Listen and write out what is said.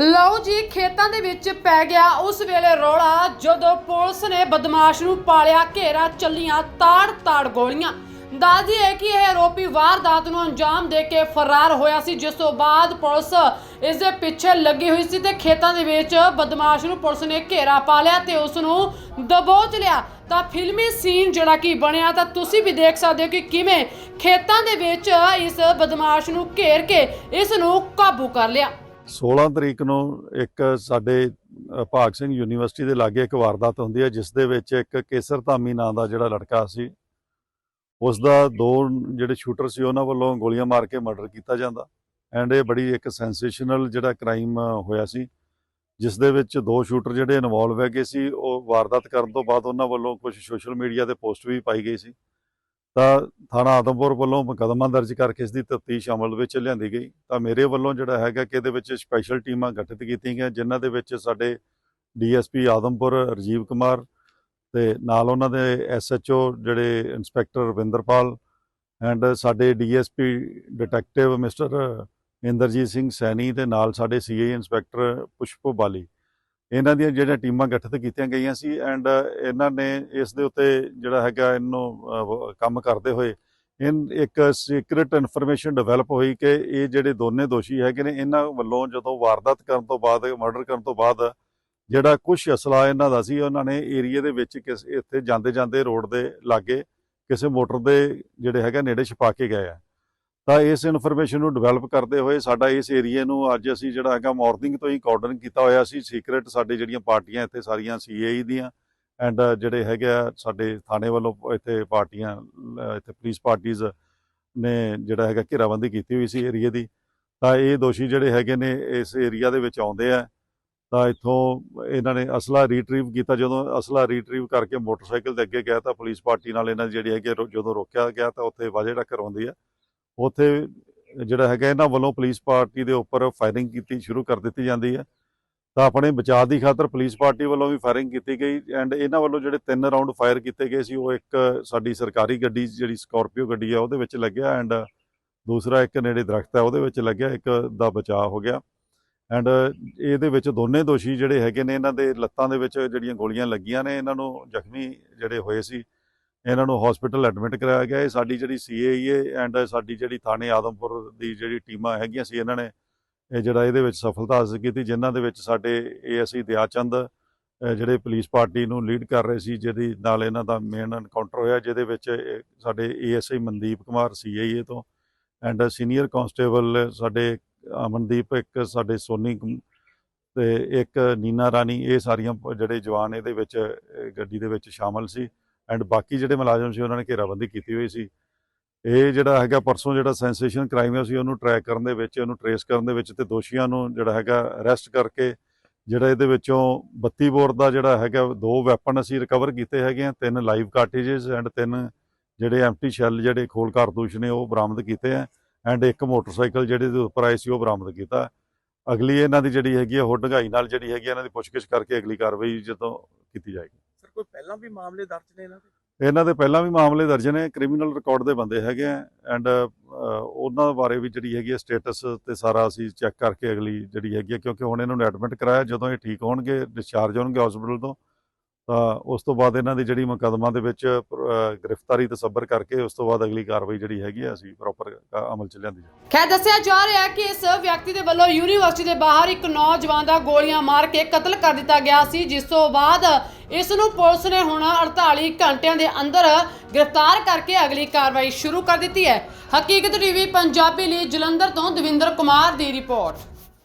ਲਓ ਜੀ, ਖੇਤਾਂ ਦੇ ਵਿੱਚ ਪੈ ਗਿਆ ਉਸ ਵੇਲੇ ਰੌਲਾ, ਜਦੋਂ ਪੁਲਿਸ ਨੇ ਬਦਮਾਸ਼ ਨੂੰ ਪਾਲਿਆ, ਘੇਰਾ ਚੱਲੀਆਂ, ਤਾੜ-ਤਾੜ ਗੋਲੀਆਂ। ਦੱਸਦੀ ਹੈ ਕਿ ਇਹ ਆਰੋਪੀ ਵਾਰਦਾਤ ਨੂੰ ਅੰਜਾਮ ਦੇ ਕੇ ਫਰਾਰ ਹੋਇਆ ਸੀ। ਜਿਸ ਤੋਂ ਬਾਅਦ ਪੁਲਿਸ ਇਸ ਦੇ ਪਿੱਛੇ ਲੱਗੀ ਹੋਈ ਸੀ ਤੇ ਖੇਤਾਂ ਦੇ ਵਿੱਚ ਬਦਮਾਸ਼ ਨੂੰ ਪੁਲਿਸ ਨੇ ਘੇਰਾ ਪਾ ਲਿਆ ਤੇ ਉਸ ਨੂੰ ਦਬੋਚ ਲਿਆ। ਤਾਂ ਫਿਲਮੀ ਸੀਨ ਜਿਹੜਾ ਕਿ ਬਣਿਆ, ਤਾਂ ਤੁਸੀਂ ਵੀ ਦੇਖ ਸਕਦੇ ਹੋ ਕਿ ਕਿਵੇਂ ਖੇਤਾਂ ਦੇ ਵਿੱਚ ਇਸ ਬਦਮਾਸ਼ ਨੂੰ ਘੇਰ ਕੇ ਇਸ ਨੂੰ ਕਾਬੂ ਕਰ ਲਿਆ। 16 ਤਰੀਕ ਨੂੰ ਇੱਕ ਸਾਡੇ ਭਾਗ ਸਿੰਘ ਯੂਨੀਵਰਸਿਟੀ ਦੇ ਲਾਗੇ ਇੱਕ ਵਾਰਦਾਤ ਹੁੰਦੀ ਹੈ, ਜਿਸ ਦੇ ਵਿੱਚ ਇੱਕ ਕੇਸਰ ਧਾਮੀ ਨਾਂ ਦਾ ਜਿਹੜਾ ਲੜਕਾ ਸੀ ਉਸ ਦਾ ਦੋ ਜਿਹੜੇ ਸ਼ੂਟਰ ਸੀ, ਉਹਨਾਂ ਵੱਲੋਂ ਗੋਲੀਆਂ ਮਾਰ ਕੇ ਮਰਡਰ ਕੀਤਾ ਜਾਂਦਾ ਐਂਡ ਇਹ ਬੜੀ ਇੱਕ ਸੈਂਸੇਸ਼ਨਲ ਜਿਹੜਾ ਕ੍ਰਾਈਮ ਹੋਇਆ ਸੀ, ਜਿਸ ਦੇ ਵਿੱਚ ਦੋ ਸ਼ੂਟਰ ਜਿਹੜੇ ਇਨਵੋਲਵ ਹੈਗੇ ਸੀ, ਉਹ ਵਾਰਦਾਤ ਕਰਨ ਤੋਂ ਬਾਅਦ ਉਹਨਾਂ ਵੱਲੋਂ ਕੁਝ ਸੋਸ਼ਲ ਮੀਡੀਆ ਤੇ ਪੋਸਟ ਵੀ ਪਾਈ ਗਈ ਸੀ। ਤਾਂ ਥਾਣਾ ਆਦਮਪੁਰ ਵੱਲੋਂ ਮੁਕੱਦਮਾ ਦਰਜ ਕਰਕੇ ਇਸ ਦੀ ਤਫਤੀਸ਼ ਅਮਲ ਵਿੱਚ ਲਿਆਂਦੀ ਗਈ। ਤਾਂ ਮੇਰੇ ਵੱਲੋਂ ਜਿਹੜਾ ਹੈਗਾ ਕਿ ਇਹਦੇ ਵਿੱਚ ਸਪੈਸ਼ਲ ਟੀਮਾਂ ਗਠਿਤ ਕੀਤੀਆਂ ਗਈਆਂ, ਜਿਨ੍ਹਾਂ ਦੇ ਵਿੱਚ ਸਾਡੇ ਡੀਐਸਪੀ ਆਦਮਪੁਰ ਰਜੀਵ ਕੁਮਾਰ ਤੇ ਨਾਲ ਉਹਨਾਂ ਦੇ ਐਸਐਚਓ ਜਿਹੜੇ ਇੰਸਪੈਕਟਰ ਰਵਿੰਦਰਪਾਲ ਐਂਡ ਸਾਡੇ DSP detective mister Inderjit Singh Saini ਤੇ ਨਾਲ ਸਾਡੇ ਸੀਆਈ ਇੰਸਪੈਕਟਰ ਪੁਸ਼ਪੋ ਬਾਲੀ। ਇਹਨਾਂ ਦੀਆਂ ਜਿਹੜੀਆਂ ਟੀਮਾਂ ਗਠਿਤ ਕੀਤੀਆਂ ਗਈਆਂ ਸੀ ਐਂਡ ਇਹਨਾਂ ਨੇ ਇਸ ਦੇ ਉੱਤੇ ਜਿਹੜਾ ਹੈਗਾ ਇਹਨੂੰ ਕੰਮ ਕਰਦੇ ਹੋਏ ਇਨ, ਇੱਕ ਸੀਕ੍ਰੀਟ ਇਨਫੋਰਮੇਸ਼ਨ ਡਿਵੈਲਪ ਹੋਈ ਕਿ ਇਹ ਜਿਹੜੇ ਦੋਨੇ ਦੋਸ਼ੀ ਹੈਗੇ ਨੇ, ਇਹਨਾਂ ਵੱਲੋਂ ਜਦੋਂ ਵਾਰਦਾਤ ਕਰਨ ਤੋਂ ਬਾਅਦ, ਮਰਡਰ ਕਰਨ ਤੋਂ ਬਾਅਦ ਜਿਹੜਾ ਕੁਝ ਅਸਲਾ ਇਹਨਾਂ ਦਾ ਸੀ, ਉਹਨਾਂ ਨੇ ਏਰੀਆ ਦੇ ਵਿੱਚ ਕਿਸ, ਇੱਥੇ ਜਾਂਦੇ ਜਾਂਦੇ ਰੋਡ ਦੇ ਲਾਗੇ ਕਿਸੇ ਮੋਟਰ ਦੇ ਜਿਹੜੇ ਹੈਗਾ ਨੇੜੇ ਛਪਾ ਕੇ ਗਏ ਆ। ਤਾਂ ਇਸ ਇਨਫੋਰਮੇਸ਼ਨ ਨੂੰ ਡਿਵੈਲਪ ਕਰਦੇ ਹੋਏ ਸਾਡਾ ਇਸ ਏਰੀਆ ਨੂੰ ਅੱਜ ਅਸੀਂ ਜਿਹੜਾ ਹੈਗਾ ਮਾਰਨਿੰਗ ਤੋਂ ਹੀ ਕਾਰਡਨ ਕੀਤਾ ਹੋਇਆ ਸੀ। ਸੀਕ੍ਰੀਟ ਸਾਡੇ ਜਿਹੜੀਆਂ ਪਾਰਟੀਆਂ ਇੱਥੇ ਸਾਰੀਆਂ ਸੀਏਈ ਦੀਆਂ ਐਂਡ ਜਿਹੜੇ ਹੈਗੇ ਆ ਸਾਡੇ ਥਾਣੇ ਵੱਲੋਂ ਇੱਥੇ ਪਾਰਟੀਆਂ ਇੱਥੇ ਪੁਲਿਸ ਪਾਰਟੀਆਂ ਨੇ ਜਿਹੜਾ ਹੈਗਾ ਘੇਰਾਬੰਦੀ ਕੀਤੀ ਹੋਈ ਸੀ ਏਰੀਆ ਦੀ। ਤਾਂ ਇਹ ਦੋਸ਼ੀ ਜਿਹੜੇ ਹੈਗੇ ਨੇ ਇਸ ਏਰੀਆ ਦੇ ਵਿੱਚ ਆਉਂਦੇ ਆ। ਤਾਂ ਇੱਥੋਂ ਇਹਨਾਂ ਨੇ ਅਸਲਾ ਰੀਟਰੀਵ ਕੀਤਾ। ਜਦੋਂ ਅਸਲਾ ਰੀਟਰੀਵ ਕਰਕੇ ਮੋਟਰਸਾਈਕਲ ਦੇ ਅੱਗੇ ਗਿਆ ਤਾਂ ਪੁਲਿਸ ਪਾਰਟੀ ਨਾਲ ਇਹਨਾਂ ਦੀ ਜਿਹੜੀ ਹੈਗੀ ਆ, ਜਦੋਂ ਰੋਕਿਆ ਗਿਆ ਤਾਂ ਉੱਥੇ ਵਾਜੇ ਟੱਕਰ ਹੁੰਦੀ ਆ। ਉੱਥੇ ਜਿਹੜਾ ਹੈਗਾ ਇਹਨਾਂ ਵੱਲੋਂ ਪੁਲਿਸ ਪਾਰਟੀ ਦੇ ਉੱਪਰ ਫਾਇਰਿੰਗ ਕੀਤੀ ਸ਼ੁਰੂ ਕਰ ਦਿੱਤੀ ਜਾਂਦੀ ਹੈ। ਤਾਂ ਆਪਣੇ ਬਚਾਅ ਦੀ ਖਾਤਰ ਪੁਲਿਸ ਪਾਰਟੀ ਵੱਲੋਂ ਵੀ ਫਾਇਰਿੰਗ ਕੀਤੀ ਗਈ ਐਂਡ ਇਹਨਾਂ ਵੱਲੋਂ ਜਿਹੜੇ ਤਿੰਨ ਰਾਉਂਡ ਫਾਇਰ ਕੀਤੇ ਗਏ ਸੀ, ਉਹ ਇੱਕ ਸਾਡੀ ਸਰਕਾਰੀ ਗੱਡੀ ਜਿਹੜੀ ਸਕਾਰਪੀਓ ਗੱਡੀ ਆ, ਉਹਦੇ ਵਿੱਚ ਲੱਗਿਆ ਐਂਡ ਦੂਸਰਾ ਇੱਕ ਨੇੜੇ ਦਰਖਤ ਹੈ ਉਹਦੇ ਵਿੱਚ ਲੱਗਿਆ, ਇੱਕ ਦਾ ਬਚਾਅ ਹੋ ਗਿਆ। ਐਂਡ ਇਹਦੇ ਵਿੱਚ ਦੋਨੇ ਦੋਸ਼ੀ ਜਿਹੜੇ ਹੈਗੇ ਨੇ, ਇਹਨਾਂ ਦੇ ਲੱਤਾਂ ਦੇ ਵਿੱਚ ਜਿਹੜੀਆਂ ਗੋਲੀਆਂ ਲੱਗੀਆਂ ਨੇ, ਇਹਨਾਂ ਨੂੰ ਜ਼ਖਮੀ ਜਿਹੜੇ ਹੋਏ ਸੀ। ਇਹਨਾਂ ਨੂੰ ਹਸਪੀਟਲ ਐਡਮਿਟ ਕਰਾਇਆ ਗਿਆ। ਇਹ ਸਾਡੀ ਜਿਹੜੀ ਸੀਏਏ ਐਂਡ ਸਾਡੀ ਜਿਹੜੀ ਥਾਣੇ ਆਦਮਪੁਰ ਦੀ ਜਿਹੜੀ ਟੀਮਾਂ ਹੈਗੀਆਂ ਸੀ, ਇਹਨਾਂ ਨੇ ਇਹ ਜਿਹੜਾ ਇਹਦੇ ਵਿੱਚ ਸਫਲਤਾ ਹਾਸਲ ਕੀਤੀ, ਜਿਨ੍ਹਾਂ ਦੇ ਵਿੱਚ ਸਾਡੇ ਏਐਸਆਈ ਦਿਆਚੰਦ, ਅਹ ਜਿਹੜੇ ਪੁਲਿਸ ਪਾਰਟੀ ਨੂੰ ਲੀਡ ਕਰ ਰਹੇ ਸੀ, ਜਿਹਦੀ ਨਾਲ ਇਹਨਾਂ ਦਾ ਮੇਨ ਐਨਕਾਊਂਟਰ ਹੋਇਆ, ਜਿਹਦੇ ਵਿੱਚ ਇਹ ਸਾਡੇ ਏਐਸਆਈ ਮਨਦੀਪ ਕੁਮਾਰ ਸੀਆਈਏ ਤੋਂ ਐਂਡ ਸੀਨੀਅਰ ਕਾਂਸਟੇਬਲ ਸਾਡੇ ਅਮਨਦੀਪ, ਇੱਕ ਸਾਡੇ ਸੋਨੀ ਕੁਮ- ਤੇ ਇੱਕ ਨੀਨਾ ਰਾਣੀ, ਇਹ ਸਾਰੀਆਂ ਪ- ਜਿਹੜੇ ਜਵਾਨ ਇਹਦੇ ਵਿੱਚ ਗੱਡੀ ਦੇ ਵਿੱਚ ਸ਼ਾਮਲ ਸੀ। ਐਂਡ ਬਾਕੀ ਜਿਹੜੇ ਮੁਲਾਜ਼ਮ ਸੀ, ਉਹਨਾਂ ਨੇ ਘੇਰਾਬੰਦੀ ਕੀਤੀ ਹੋਈ ਸੀ। ਇਹ ਜਿਹੜਾ ਹੈਗਾ, ਪਰਸੋਂ ਜਿਹੜਾ ਸੈਂਸੇਸ਼ਨ ਕ੍ਰਾਈਮ ਸੀ, ਉਹਨੂੰ ਟਰੈਕ ਕਰਨ ਦੇ ਵਿੱਚ, ਉਹਨੂੰ ਟਰੇਸ ਕਰਨ ਦੇ ਵਿੱਚ ਤੇ ਦੋਸ਼ੀਆਂ ਨੂੰ ਜਿਹੜਾ ਹੈਗਾ ਅਰੈਸਟ ਕਰਕੇ ਜਿਹੜਾ ਇਹਦੇ ਵਿੱਚੋਂ 32 ਬੋਰ ਦਾ ਜਿਹੜਾ ਹੈਗਾ, ਦੋ ਵੈਪਨ ਅਸੀਂ ਰਿਕਵਰ ਕੀਤੇ ਹੈਗੇ ਆ, ਤਿੰਨ ਲਾਈਵ ਕਾਰਟ੍ਰਿਜਸ ਐਂਡ ਤਿੰਨ ਜਿਹੜੇ ਐਮਟੀ ਸ਼ੈਲ ਜਿਹੜੇ ਖੋਲ ਕਾਰਤੂਸ ਨੇ, ਉਹ ਬਰਾਮਦ ਕੀਤੇ ਆ। ਐਂਡ ਇੱਕ ਮੋਟਰਸਾਈਕਲ ਜਿਹੜੇ ਦੇ ਉੱਪਰ ਆਏ ਸੀ, ਉਹ ਬਰਾਮਦ ਕੀਤਾ। ਅਗਲੀ ਇਹਨਾਂ ਦੀ ਜਿਹੜੀ ਹੈਗੀ ਆ, ਉਹ ਢੰਗਾਈ ਨਾਲ ਜਿਹੜੀ ਹੈਗੀ ਆ, ਇਹਨਾਂ ਦੀ ਪੁੱਛਗਿੱਛ ਕਰਕੇ ਅਗਲੀ ਕਾਰਵਾਈ ਜਦੋਂ ਕੀਤੀ ਜਾਏਗੀ। ਕੋਈ ਪਹਿਲਾਂ ਵੀ ਮਾਮਲੇ ਦਰਜ ਨੇ ਇਹਨਾਂ ਦੇ? ਇਹਨਾਂ ਦੇ ਪਹਿਲਾਂ ਵੀ ਮਾਮਲੇ ਦਰਜ ਨੇ ਕ੍ਰਿਮੀਨਲ ਰਿਕਾਰਡ ਦੇ ਬੰਦੇ ਹੈਗੇ ਆ ਐਂਡ ਉਹਨਾਂ ਬਾਰੇ ਵੀ ਜਿਹੜੀ ਹੈਗੀ ਸਟੇਟਸ ਤੇ ਸਾਰਾ ਅਸੀਂ ਚੈੱਕ ਕਰਕੇ ਅਗਲੀ ਜਿਹੜੀ ਹੈਗੀ ਆ, ਕਿਉਂਕਿ ਹੁਣ ਇਹਨਾਂ ਨੂੰ ਐਡਮਿਟ ਕਰਾਇਆ, ਜਦੋਂ ਇਹ ਠੀਕ ਹੋਣਗੇ ਡਿਸਚਾਰਜ ਹੋਣਗੇ ਹਸਪੀਟਲ ਤੋਂ ਤਾਂ ਉਸ ਤੋਂ ਬਾਅਦ ਇਹਨਾਂ ਦੀ ਜਿਹੜੀ ਮੁਕੱਦਮਾ ਦੇ ਵਿੱਚ ਅਹ, ਗ੍ਰਿਫਤਾਰੀ ਤਸੱਬਰ ਕਰਕੇ ਉਸ ਤੋਂ ਬਾਅਦ ਅਗਲੀ ਕਾਰਵਾਈ ਜਿਹੜੀ ਹੈਗੀ ਆ ਅਸੀਂ ਪ੍ਰੋਪਰ ਅਮਲ ਚ ਲਿਆਂਦੀ ਜਾਵੇ ਖੈਰ ਦੱਸਿਆ ਜਾ ਰਿਹਾ ਕਿ ਇਸ ਵਿਅਕਤੀ ਦੇ ਵੱਲੋਂ ਯੂਨੀਵਰਸਿਟੀ ਦੇ ਬਾਹਰ ਇੱਕ ਨੌਜਵਾਨ ਦਾ ਗੋਲੀਆਂ ਮਾਰ ਕੇ ਕਤਲ ਕਰ ਦਿੱਤਾ ਗਿਆ ਸੀ ਜਿਸ ਤੋਂ ਬਾਅਦ ਇਸ ਨੂੰ ਪੁਲਿਸ ਨੇ ਹੁਣ 48 ਘੰਟਿਆਂ ਦੇ ਅੰਦਰ ਗ੍ਰਿਫਤਾਰ ਕਰਕੇ ਅਗਲੀ ਕਾਰਵਾਈ ਸ਼ੁਰੂ ਕਰ ਦਿੱਤੀ ਹੈ। ਹਕੀਕਤ ਟੀਵੀ ਪੰਜਾਬੀ ਲਈ ਜਲੰਧਰ ਤੋਂ ਦਵਿੰਦਰ ਕੁਮਾਰ ਦੀ ਰਿਪੋਰਟ।